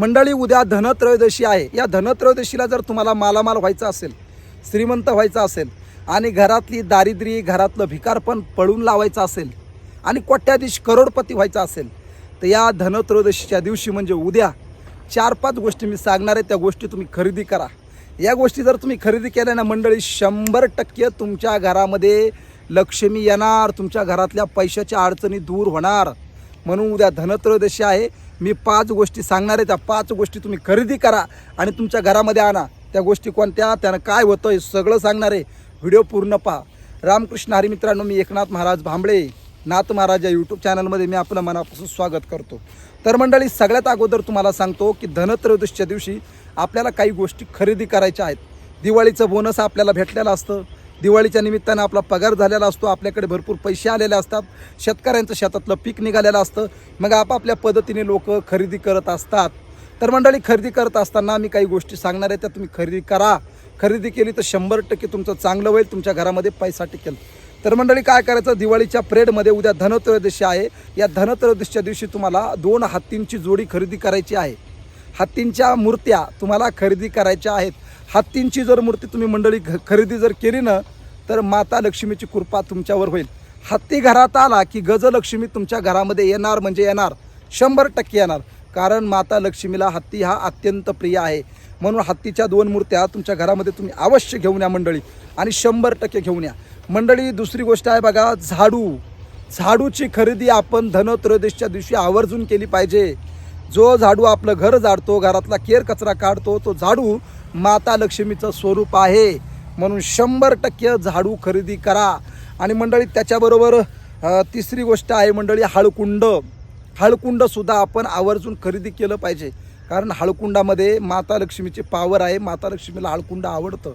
मंडळी उद्या धनत्रयोदशी आहे. या धनत्रयोदशीला जर तुम्हाला मालामाल व्हायचं असेल श्रीमंत व्हायचं असेल आणि घरातली दारिद्र्य घरातलं भिकारपण पळून लावायचं असेल आणि कोट्याधीश करोडपती व्हायचं असेल तर या धनत्रयोदशीच्या दिवशी म्हणजे उद्या चार पाच गोष्टी मी सांगणार आहे. त्या गोष्टी तुम्ही खरेदी करा. या गोष्टी जर तुम्ही खरेदी केल्या ना मंडळी शंभर टक्के तुमच्या घरामध्ये लक्ष्मी येणार तुमच्या घरातल्या पैशाच्या अडचणी दूर होणार. म्हणून उद्या धनत्रयोदशी आहे. मी पाच गोष्टी सांगणार आहे त्या पाच गोष्टी तुम्ही खरेदी करा आणि तुमच्या घरामध्ये आणा. त्या गोष्टी कोणत्या त्यानं काय होतं हे सगळं सांगणार आहे. व्हिडिओ पूर्ण पहा. रामकृष्ण हरी मित्रांनो मी एकनाथ महाराज भांबळे नाथ महाराज या यूट्यूब चॅनलमध्ये मी आपलं मनापासून स्वागत करतो. तर मंडळी सगळ्यात अगोदर तुम्हाला सांगतो की धनत्रयोदशीच्या दिवशी आपल्याला काही गोष्टी खरेदी करायच्या आहेत. दिवाळीचं बोनस आपल्याला भेटलेलं असतं. दिवाळीच्या निमित्तानं आपला पगार झालेला असतो आपल्याकडे भरपूर पैसे आलेले असतात शेतकऱ्यांचं शेतातलं पीक निघालेलं असतं. मग आपापल्या पद्धतीने लोक खरेदी करत असतात. तर मंडळी खरेदी करत असताना मी काही गोष्टी सांगणार आहे त्या तुम्ही खरेदी करा. खरेदी केली तर शंभर टक्के तुमचं चांगलं होईल तुमच्या घरामध्ये पैसा टिकेल. तर मंडळी काय करायचं? दिवाळीच्या प्रेडमध्ये उद्या धनत्रयोदशी आहे. या धनत्रयोदशीच्या दिवशी तुम्हाला दोन हत्तींची जोडी खरेदी करायची आहे. हत्तींच्या मूर्त्या तुम्हाला खरेदी करायच्या आहेत. हत्तींची जर मूर्ती तुम्ही मंडळी ख- खरेदी जर केली ना तर माता लक्ष्मीची कृपा तुमच्यावर होईल. हत्ती घरात आला की गजलक्ष्मी तुमच्या घरामध्ये येणार म्हणजे येणार. शंभर टक्के येणार. कारण माता लक्ष्मीला हत्ती हा अत्यंत प्रिय आहे. म्हणून हत्तीच्या दोन मूर्त्या तुमच्या घरामध्ये तुम्ही अवश्य घेऊन या मंडळी. आणि शंभर टक्के घेऊन या. मंडळी दुसरी गोष्ट आहे बघा झाडू. झाडूची खरेदी आपण धनत्रयोदशीच्या दिवशी आवर्जून केली पाहिजे. जो झाडू आपलं घर झाडतो घरातला केर कचरा काढतो तो झाडू माता लक्ष्मीचं स्वरूप आहे. म्हणून शंभर टक्के झाडू खरेदी करा. आणि मंडळी त्याच्याबरोबर तिसरी गोष्ट आहे मंडळी हळकुंड. हळकुंडसुद्धा आपण आवर्जून खरेदी केलं पाहिजे. कारण हळकुंडामध्ये माता लक्ष्मीची पावर आहे. माता लक्ष्मीला हळकुंड आवडतं.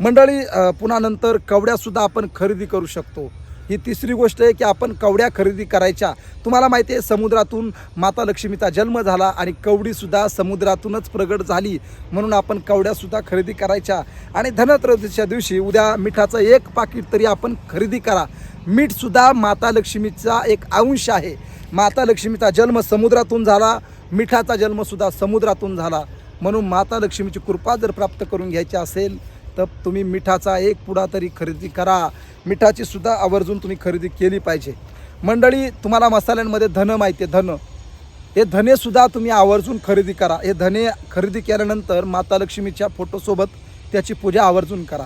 मंडळी पुन्हा नंतर कवड्यासुद्धा आपण खरेदी करू शकतो. ही तिसरी गोष्ट आहे की आपण कवड्या खरेदी करायच्या. तुम्हाला माहिती आहे समुद्रातून माता लक्ष्मीचा जन्म झाला आणि कवडीसुद्धा समुद्रातूनच प्रगट झाली. म्हणून आपण कवड्यासुद्धा खरेदी करायच्या. आणि धनत्रयोदशीच्या दिवशी उद्या मिठाचं एक पाकिट तरी आपण खरेदी करा. मीठसुद्धा माता लक्ष्मीचा एक अंश आहे. माता लक्ष्मीचा जन्म समुद्रातून झाला मिठाचा जन्मसुद्धा समुद्रातून झाला. म्हणून माता लक्ष्मीची कृपा जर प्राप्त करून घ्यायची असेल तर तुम्ही मिठाचा एक पुडा तरी खरेदी करा. मिठाची सुद्धा आवर्जून तुम्ही खरेदी केली पाहिजे. मंडळी तुम्हाला मसाल्यांमध्ये धन माहिती आहे धन. हे धनेसुद्धा तुम्ही आवर्जून खरेदी करा. हे धने खरेदी केल्यानंतर माता लक्ष्मीच्या फोटोसोबत त्याची पूजा आवर्जून करा.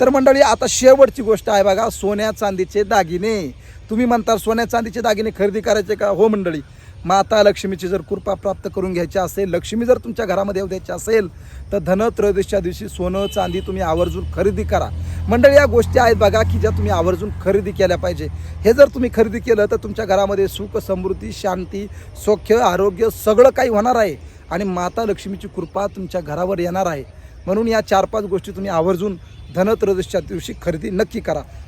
तर मंडळी आता शेवटची गोष्ट आहे बघा सोन्या चांदीचे दागिने. तुम्ही म्हणता सोन्या चांदीचे दागिने खरेदी करायचे का? हो मंडळी. माता लक्ष्मीची जर कृपा प्राप्त करून घ्यायची असेल लक्ष्मी जर तुमच्या घरामध्ये येऊ द्यायची असेल तर धनत्रयोदशीच्या दिवशी सोनं चांदी तुम्ही आवर्जून खरेदी करा. मंडळी या गोष्टी आहेत बघा की ज्या तुम्ही आवर्जून खरेदी केल्या पाहिजे. हे जर तुम्ही खरेदी केलं तर तुमच्या घरामध्ये सुख समृद्धी शांती सौख्य आरोग्य सगळं काही होणार आहे. आणि माता लक्ष्मीची कृपा तुमच्या घरावर येणार आहे. म्हणून या चार पाच गोष्टी तुम्ही आवर्जून धनत्रयोदशीच्या दिवशी खरेदी नक्की करा.